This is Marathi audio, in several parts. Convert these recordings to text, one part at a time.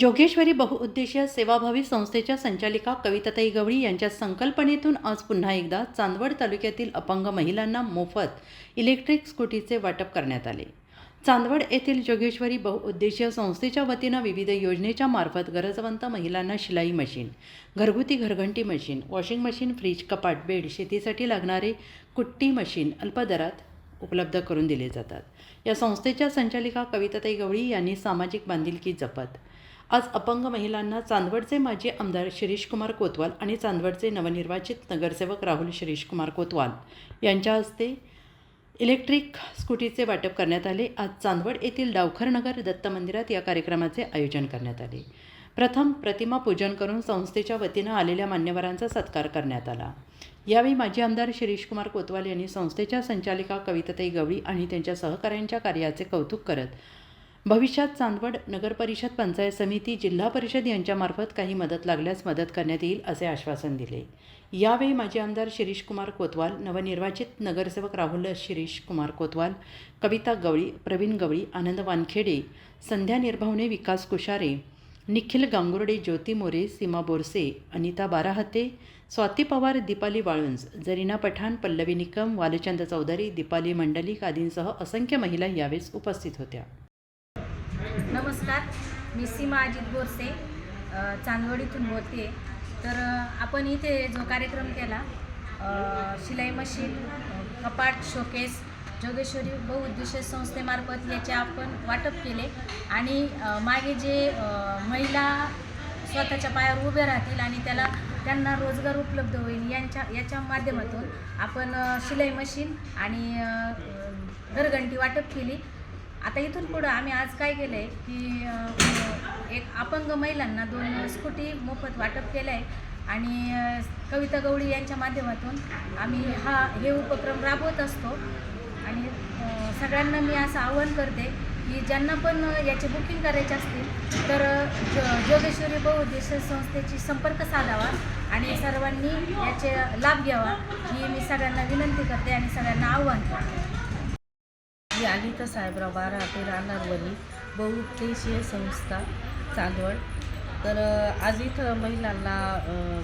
जोगेश्वरी बहुउद्देशीय सेवाभावी संस्थेच्या संचालिका कविताताई गवळी यांच्या संकल्पनेतून आज पुन्हा एकदा चांदवड तालुक्यातील अपंग महिलांना मोफत इलेक्ट्रिक स्कूटीचे वाटप करण्यात आले. चांदवड येथील जोगेश्वरी बहुउद्देशीय संस्थेच्या वतीनं विविध योजनेच्या मार्फत गरजवंत महिलांना शिलाई मशीन घरगुती घरघंटी मशीन वॉशिंग मशीन फ्रीज कपाट बेड शेतीसाठी लागणारे कुट्टी मशीन अल्पदरात उपलब्ध करून दिले जातात. या संस्थेच्या संचालिका कविताताई गवळी यांनी सामाजिक बांधिलकी जपत आज अपंग महिलांना चांदवडचे माजी आमदार शिरीषकुमार कोतवाल आणि चांदवडचे नवनिर्वाचित नगरसेवक राहुल शिरीषकुमार कोतवाल यांच्या हस्ते इलेक्ट्रिक स्कूटीचे वाटप करण्यात आले. आज चांदवड येथील डावखरनगर दत्त मंदिरात या कार्यक्रमाचे आयोजन करण्यात आले. प्रथम प्रतिमा पूजन करून संस्थेच्या वतीनं आलेल्या मान्यवरांचा सत्कार करण्यात आला. यावेळी माजी आमदार शिरीषकुमार कोतवाल यांनी संस्थेच्या संचालिका कविताताई गवळी आणि त्यांच्या सहकाऱ्यांच्या कार्याचे कौतुक करत भविष्यात चांदवड नगरपरिषद पंचायत समिती जिल्हा परिषद यांच्यामार्फत काही मदत लागल्यास मदत करण्यात येईल असे आश्वासन दिले. यावेळी माजी आमदार शिरीष कुमार कोतवाल नवनिर्वाचित नगरसेवक राहुल शिरीष कुमार कोतवाल कविता गवळी प्रवीण गवळी आनंद वानखेडे संध्या निर्भवणे विकास कुशारे निखिल गांगुर्डे ज्योती मोरे सीमा बोरसे अनिता बाराहते स्वाती पवार दीपाली वाळुंज जरीना पठाण पल्लवी निकम वालचंद चौधरी दीपाली मंडलिक आदींसह असंख्य महिला यावेळेस उपस्थित होत्या. नमस्कार मी सीमा अजित बोरसे चांदवडीतून बोलते तर आपण इथे जो कार्यक्रम केला शिलाई मशीन कपाट शोकेस जोगेश्वरी बहुउद्देशीय संस्थेमार्फत याचे आपण वाटप केले आणि मागे जे महिला स्वतःच्या पायावर उभे राहतील आणि त्याला त्यांना रोजगार उपलब्ध होईल यांच्या याच्या माध्यमातून आपण शिलाई मशीन आणि घरघंटी वाटप केली. आता इथून पुढं आम्ही आज काय केलं आहे की एक अपंग महिलांना दोन स्कूटी मोफत वाटप केलं आहे आणि कविता गवळी यांच्या माध्यमातून आम्ही हा हे उपक्रम राबवत असतो. आणि सगळ्यांना मी असं आवाहन करते की ज्यांना पण याचे बुकिंग करायचे असतील तर जोगेश्वरी बहुउद्देशीय संस्थेची संपर्क साधावा आणि सर्वांनी याचे लाभ घ्यावा ही मी सगळ्यांना विनंती करते आणि सगळ्यांना आव्हान करते. मी अनिता साहेबराव बाराटे ते वनी बहुउद्देशीय संस्था चांदवड. तर आज इथं महिलांना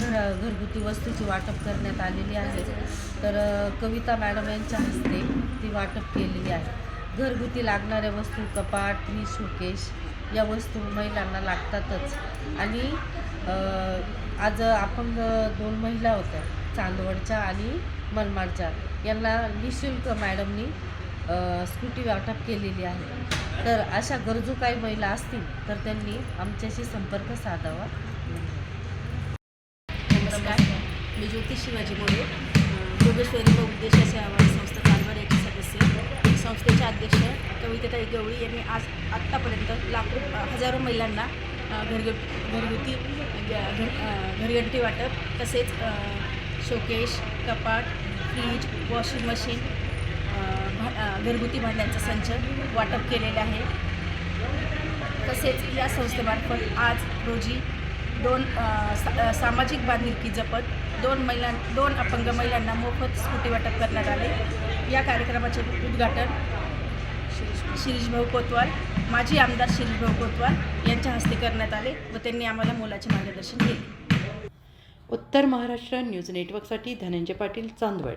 घर घरगुती वस्तूची वाटप करण्यात आलेली आहे. तर कविता मॅडम यांच्या हस्ते ती वाटप केलेली आहे. घरगुती लागणाऱ्या वस्तू कपाट फ्री शोकेश या वस्तू महिलांना लागतातच. आणि आज अपंग दोन महिला होत्या चांदवडच्या आणि मनमाडच्या. यांना निशुल्क मॅडमनी स्कूटी वाटप केलेली आहे. तर अशा गरजू काही महिला असतील तर त्यांनी आमच्याशी संपर्क साधावा. नमस्कार. मी ज्योती शिवाजी मोरे. योगेश्वरी व उद्देश सेवा संस्था चांदवड एक सदस्य. संस्थेचे अध्यक्ष कविताताई गवळी यांनी आज आत्तापर्यंत लाखो हजारो महिलांना घरग घरगुती घरघंटी घर वाटप तसेच शोकेश कपाट फ्रीज वॉशिंग मशीन भा घरगुती भांड्यांचा संच वाटप केलेले आहे. तसेच या संस्थेमार्फत आज रोजी दोन सा सामाजिक बांधिलकी जपत दोन महिलां दोन अपंग महिलांना मोफत स्कूटी वाटप करण्यात आले. या कार्यक्रमाचे उद्घाटन शिरीष भाऊ कोतवाल माजी आमदार शिरीष भाऊ कोतवाल यांच्या हस्ते करण्यात आले व त्यांनी आम्हाला मोलाचे मार्गदर्शन केले. उत्तर महाराष्ट्र न्यूज नेटवर्कसाठी धनंजय पाटील चांदवड.